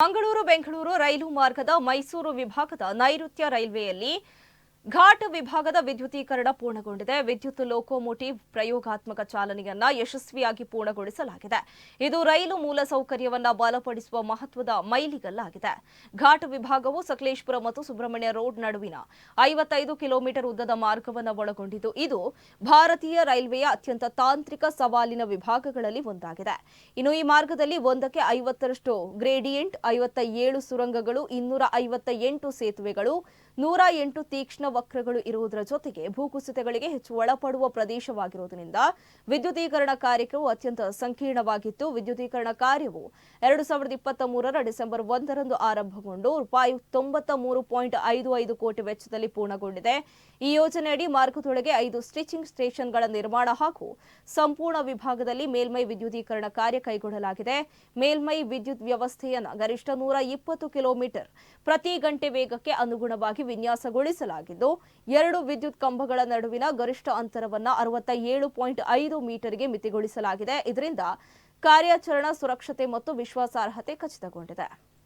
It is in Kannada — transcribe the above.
ಮಂಗಳೂರು ಬೆಂಗಳೂರು ರೈಲು ಮಾರ್ಗದ ಮೈಸೂರು ವಿಭಾಗದ ನೈಋತ್ಯ ರೈಲ್ವೆಯಲ್ಲಿ ಘಾಟ್ ವಿಭಾಗದ ವಿದ್ಯುದೀಕರಣ ಪೂರ್ಣಗೊಂಡಿದೆ. ವಿದ್ಯುತ್ ಲೋಕೋಮೋಟಿವ್ ಪ್ರಯೋಗಾತ್ಮಕ ಚಾಲನೆಯನ್ನ ಯಶಸ್ವಿಯಾಗಿ ಪೂರ್ಣಗೊಳಿಸಲಾಗಿದೆ. ಇದು ರೈಲು ಮೂಲಸೌಕರ್ಯವನ್ನ ಬಲಪಡಿಸುವ ಮಹತ್ವದ ಮೈಲಿಗಲ್ಲಾಗಿದೆ. ಘಾಟ್ ವಿಭಾಗವು ಸಕಲೇಶ್ಪುರ ಮತ್ತು ಸುಬ್ರಹ್ಮಣ್ಯ ರೋಡ್ ನಡುವಿನ ಐವತ್ತೈದು ಕಿಲೋಮೀಟರ್ ಉದ್ದದ ಮಾರ್ಗವನ್ನು ಒಳಗೊಂಡಿದ್ದು, ಇದು ಭಾರತೀಯ ರೈಲ್ವೆಯ ಅತ್ಯಂತ ತಾಂತ್ರಿಕ ಸವಾಲಿನ ವಿಭಾಗಗಳಲ್ಲಿ ಒಂದಾಗಿದೆ. ಇನ್ನು ಈ ಮಾರ್ಗದಲ್ಲಿ ಒಂದಕ್ಕೆ ಐವತ್ತರಷ್ಟು ಗ್ರೇಡಿಯಂಟ್ ಐವತ್ತ ಏಳು ಸುರಂಗಗಳು, ಇನ್ನೂರ ಐವತ್ತ ಎಂಟು ಸೇತುವೆಗಳು, ನೂರ ಎಂಟು ತೀಕ್ಷ್ಣ ವಕ್ರಗಳು ಇರುವುದರ ಜೊತೆಗೆ ಭೂಕುಸಿತಗಳಿಗೆ ಹೆಚ್ಚು ಒಳಪಡುವ ಪ್ರದೇಶವಾಗಿರುವುದರಿಂದ ವಿದ್ಯುದೀಕರಣ ಕಾರ್ಯವು ಅತ್ಯಂತ ಸಂಕೀರ್ಣವಾಗಿತ್ತು. ವಿದ್ಯುದೀಕರಣ ಕಾರ್ಯವು ಎರಡು ಸಾವಿರದ ಇಪ್ಪತ್ತ ಮೂರರ ಡಿಸೆಂಬರ್ ಒಂದರಂದು ಆರಂಭಗೊಂಡು ರೂಪಾಯಿ ತೊಂಬತ್ತ ಮೂರು ಪಾಯಿಂಟ್ ಐದು ಐದು ಕೋಟಿ ವೆಚ್ಚದಲ್ಲಿ ಪೂರ್ಣಗೊಂಡಿದೆ. ಈ ಯೋಜನೆಯಡಿ ಮಾರ್ಗದೊಳಗೆ ಐದು ಸ್ಟಿಚಿಂಗ್ ಸ್ಟೇಷನ್ಗಳ ನಿರ್ಮಾಣ ಹಾಗೂ ಸಂಪೂರ್ಣ ವಿಭಾಗದಲ್ಲಿ ಮೇಲ್ಮೈ ವಿದ್ಯುದೀಕರಣ ಕಾರ್ಯ ಕೈಗೊಳ್ಳಲಾಗಿದೆ. ಮೇಲ್ಮೈ ವಿದ್ಯುತ್ ವ್ಯವಸ್ಥೆಯನ್ನು ಗರಿಷ್ಠ ನೂರ ಇಪ್ಪತ್ತು ಕಿಲೋಮೀಟರ್ ಪ್ರತಿ ಗಂಟೆ ವೇಗಕ್ಕೆ ಅನುಗುಣವಾಗಿ ಎರಡು ವಿದ್ಯುತ್ ಕಂಬಗಳ ನಡುವಿನ ಗರಿಷ್ಠ ಅಂತರವನ್ನು ಅರವತ್ತ ಏಳು ಪಾಯಿಂಟ್ ಐದು ಮೀಟರ್ಗೆ ಮಿತಿಗೊಳಿಸಲಾಗಿದೆ. ಇದರಿಂದ ಕಾರ್ಯಾಚರಣಾ ಸುರಕ್ಷತೆ ಮತ್ತು ವಿಶ್ವಾಸಾರ್ಹತೆ ಖಚಿತಗೊಂಡಿದೆ.